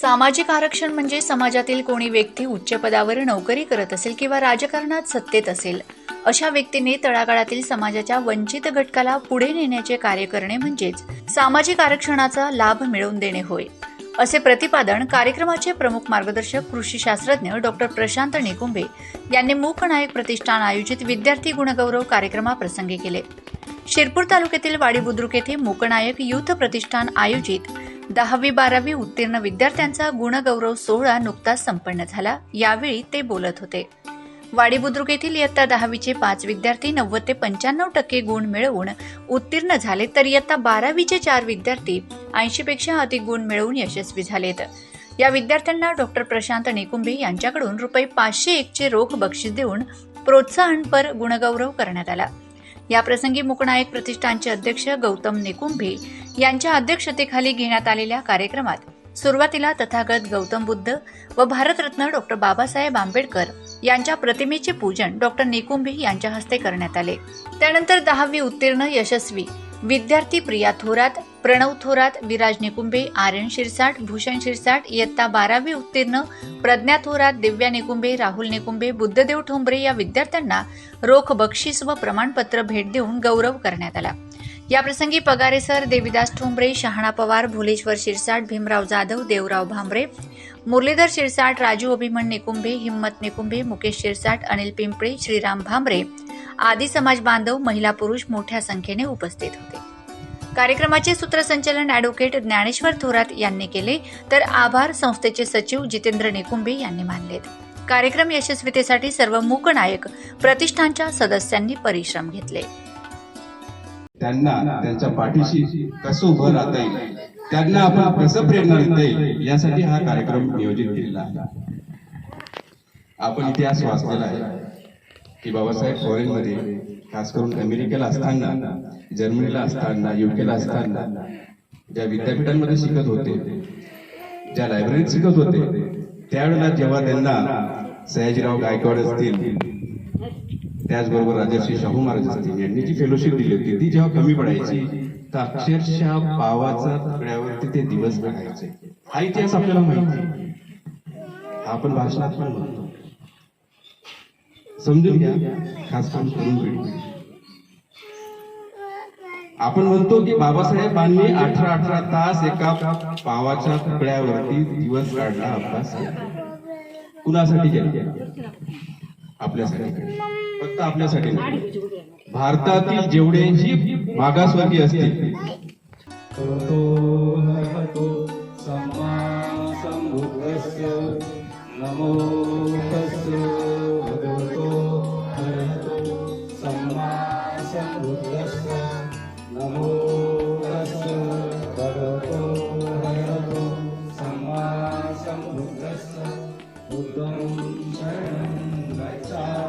सामाजिक आरक्षण म्हणजे समाजातील कोणी व्यक्ती उच्च पदावर नोकरी करत असेल किंवा राजकारणात सत्तेत असेल अशा व्यक्तीने तळागाळातील समाजाच्या वंचित घटकाला पुढे नेण्याचे कार्य करणे म्हणजेच सामाजिक आरक्षणाचा लाभ मिळवून देणे होय. असे प्रतिपादन कार्यक्रमाचे प्रमुख मार्गदर्शक कृषी शास्त्रज्ञ डॉक्टर प्रशांत निकुंभे यांनी मूक नायक प्रतिष्ठान आयोजित विद्यार्थी गुणगौरव कार्यक्रमाप्रसंगी केले. शिरपूर तालुक्यातील वाडी बुद्रुक येथे मूकनायक युथ प्रतिष्ठान आयोजित दहावी बारावी उत्तीर्ण विद्यार्थ्यांचा गुणगौरव सोहळा नुकताच संपन्न झाला. यावेळी ते बोलत होते. वाडी बुद्रुक येथील इयत्ता दहावीचे पाच विद्यार्थी नव्वद ते पंच्याण्णव टक्के गुण मिळवून उत्तीर्ण झाले तर इयत्ता बारावीचे चार विद्यार्थी ऐंशी पेक्षा अधिक गुण मिळवून यशस्वी झालेत. या विद्यार्थ्यांना डॉक्टर प्रशांत निकुंभे यांच्याकडून रुपये पाचशे एकचे रोख बक्षीस देऊन प्रोत्साहनपर गुणगौरव करण्यात आला. या प्रसंगी मुकनायक प्रतिष्ठानचे अध्यक्ष गौतम निकुंभे यांच्या अध्यक्षतेखाली घेण्यात आलेल्या कार्यक्रमात सुरुवातीला तथागत गौतम बुद्ध व भारतरत्न डॉक्टर बाबासाहेब आंबेडकर यांच्या प्रतिमेचे पूजन डॉक्टर निकुंभे यांच्या हस्ते करण्यात आले. त्यानंतर दहावी उत्तीर्ण यशस्वी विद्यार्थी प्रिया थोरात प्रणव थोरात विराज निकुंभे आर्यन शिरसाट भूषण शिरसाट इयत्ता बारावी उत्तीर्ण प्रज्ञा थोरात दिव्या निकुंभे राहुल निकुंभे बुद्धदेव ठोंबरे या विद्यार्थ्यांना रोख बक्षीस व प्रमाणपत्र भेट देऊन गौरव करण्यात आला. याप्रसंगी पगारे सर देविदास ठोंबरे शहाणा पवार भुलेश्वर शिरसाट भीमराव जाधव देवराव भांबरे मुरलीधर शिरसाट राजू अभिमन निकुंभे हिम्मत निकुंभे मुकेश शिरसाट अनिल पिंपळे श्रीराम भांबरे आदी समाज बांधव महिला पुरुष मोठ्या संख्येने उपस्थित होते. कार्यक्रमाचे सूत्रसंचालन ॲडव्होकेट ज्ञानेश्वर थोरात यांनी केले तर आभार संस्थेचे सचिव जितेंद्र निकुंभे यांनी मानलेत कार्यक्रम यशस्वीतेसाठी सर्व मूकनायक प्रतिष्ठानच्या सदस्यांनी परिश्रम घेतले. त्यांना त्यांच्या पाठीशी कसं उभं राहता येईल? त्यांना आपण कसं प्रेरणा देता येईल? यासाठी हा कार्यक्रम नियोजित केलेला आहे. आपण इतिहास वाचलेला आहे की बाबासाहेब फॉरेनमध्ये खास करून अमेरिकेला असताना जर्मनीला असताना युकेला असताना ज्या विद्यापीठांमध्ये शिकत होते ज्या लायब्ररीत शिकत होते त्यावेळेला जेव्हा त्यांना सयाजीराव गायकवाड असतील त्याचबरोबर राजर्षी शाहू महाराज असतील यांनी जी फेलोशिप दिली होती ती जेव्हा कमी पडायची तर अक्षरशः पावाचा तुकड्यावरती ते दिवस काढायचे. हा इतिहास आपल्याला माहिती आपण भाषणात पण म्हणतो. समजून घ्या खास करून तरुण पिढी आपण म्हणतो की बाबासाहेबांनी अठरा अठरा तास एका पावाच्या तुकड्यावरती दिवस काढला अभ्यास कुणासाठी केला? आपल्यासाठी. फक्त आपल्यासाठी नाही. भारतातील जेवढेही मागासवर्गीय असतील. नमो तस्य भगवतो सम्मा नमो तस्य भगवतो हरहतो सम्मा सम्बुद्धस्य बुद्धं शरणं time